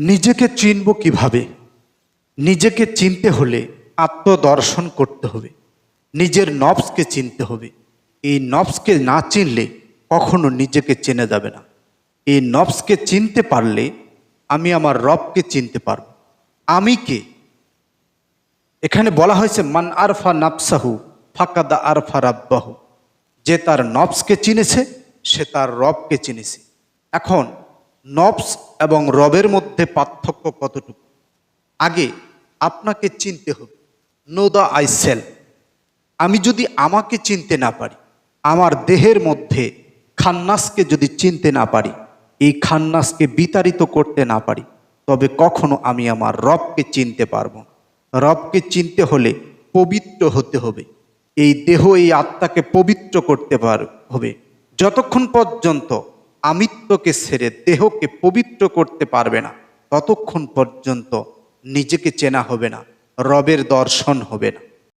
নিজেকে চিনব কীভাবে? নিজেকে চিনতে হলে আত্মদর্শন করতে হবে। নিজের নবসকে চিনতে হবে। এই নবসকে না চিনলে কখনো নিজেকে চেনে যাবে না। এই নবসকে চিনতে পারলে আমি আমার রবকে চিনতে পারব। আমি কে? এখানে বলা হয়েছে, মান আরফা নাফসাহু ফাকাদা আরফা রাব্বাহু। যে তার নবসকে চিনেছে, সে তার রবকে চিনেছে। এখন নবস এবং রবের মধ্যে পার্থক্য কতটুকু? আগে আপনাকে চিনতে হবে, নো দ্য আই সেল। আমি যদি আমাকে চিনতে না পারি, আমার দেহের মধ্যে খান্নাসকে যদি চিনতে না পারি, এই খান্নাসকে বিতাড়িত করতে না পারি, তবে কখনো আমি আমার রবকে চিনতে পারব। রবকে চিনতে হলে পবিত্র হতে হবে, এই দেহ এই আত্মাকে পবিত্র করতে পার, হবে। যতক্ষণ পর্যন্ত আমিত্বকে ছেড়ে দেহকে পবিত্র করতে পারবে না। ততক্ষণ পর্যন্ত নিজেকে চেনা হবে না, রবের দর্শন হবে না।